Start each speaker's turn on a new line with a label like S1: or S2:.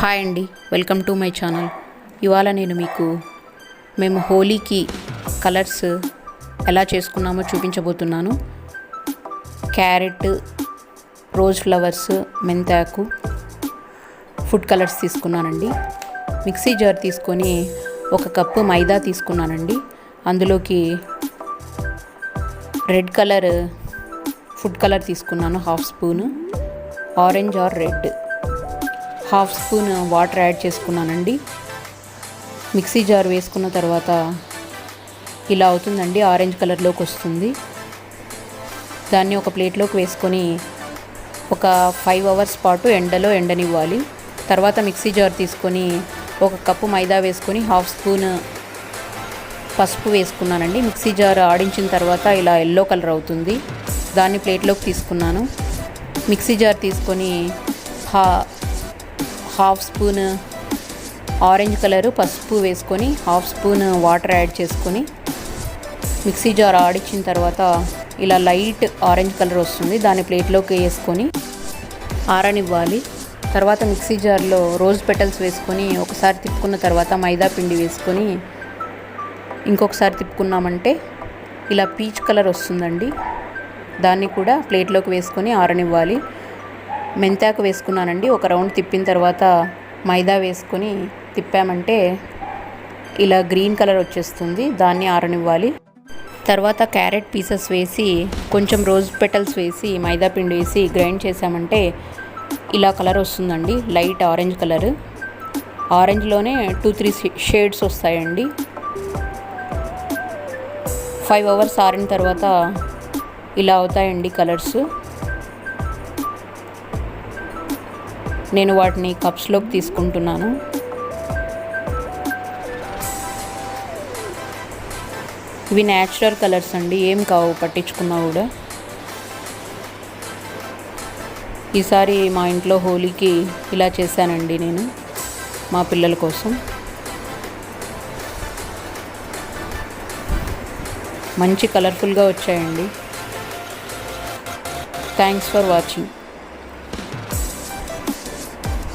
S1: Hi అండి welcome to my channel. ఇవాళ నేను మీకు మేము హోలీకి కలర్స్ ఎలా చేసుకున్నామో చూపించబోతున్నాను. క్యారెట్ రోజ్ ఫ్లవర్స్ మెంతాకు ఫుడ్ కలర్స్ తీసుకున్నానండి. మిక్సీ జార్ తీసుకొని ఒక కప్పు మైదా తీసుకున్నానండి. అందులోకి రెడ్ కలర్ ఫుడ్ కలర్ తీసుకున్నాను half spoon. Orange or red. Half spoon water add చేసుకున్నానండి. మిక్సీ జార్ వేసుకున్న తర్వాత ఇలా అవుతుందండి ఆరెంజ్ కలర్లోకి వస్తుంది. దాన్ని ఒక ప్లేట్లోకి వేసుకొని ఒక ఫైవ్ అవర్స్ పాటు ఎండలో ఎండనివ్వాలి. తర్వాత మిక్సీ జార్ తీసుకొని ఒక కప్పు మైదా వేసుకొని హాఫ్ స్పూన్ పసుపు వేసుకున్నానండి. మిక్సీ జార్ ఆడించిన తర్వాత ఇలా ఎల్లో కలర్ అవుతుంది. దాన్ని ప్లేట్లోకి తీసుకున్నాను. మిక్సీ జార్ తీసుకొని హా హాఫ్ స్పూన్ ఆరెంజ్ కలర్ పసుపు వేసుకొని హాఫ్ స్పూన్ వాటర్ యాడ్ చేసుకొని మిక్సీ జార్ ఆడిచ్చిన తర్వాత ఇలా లైట్ ఆరెంజ్ కలర్ వస్తుంది. దాన్ని ప్లేట్లోకి వేసుకొని ఆరనివ్వాలి. తర్వాత మిక్సీ జార్లో రోజ్ పెటల్స్ వేసుకొని ఒకసారి తిప్పుకున్న తర్వాత మైదా పిండి వేసుకొని ఇంకొకసారి తిప్పుకున్నామంటే ఇలా పీచ్ కలర్ వస్తుందండి. దాన్ని కూడా ప్లేట్లోకి వేసుకొని ఆరనివ్వాలి. మెంతాకు వేసుకున్నానండి. ఒక రౌండ్ తిప్పిన తర్వాత మైదా వేసుకొని తిప్పామంటే ఇలా గ్రీన్ కలర్ వచ్చేస్తుంది. దాన్ని ఆరనివ్వాలి. తర్వాత క్యారెట్ పీసెస్ వేసి కొంచెం రోజ్ పెటల్స్ వేసి మైదా పిండి వేసి గ్రైండ్ చేసామంటే ఇలా కలర్ వస్తుందండి. Light orange colour. ఆరెంజ్లోనే two three shades వస్తాయండి. ఫైవ్ అవర్స్ ఆరిన తర్వాత ఇలా అవుతాయండి కలర్స్. నేను వాటిని కప్స్లోకి తీసుకుంటున్నాను. ఇవి న్యాచురల్ కలర్స్ అండి ఏం కావు పట్టించుకున్నా కూడా. ఈసారి మా ఇంట్లో హోలీకి ఇలా చేశానండి నేను మా పిల్లల కోసం. మంచి కలర్ఫుల్గా వచ్చాయండి. Thanks for watching.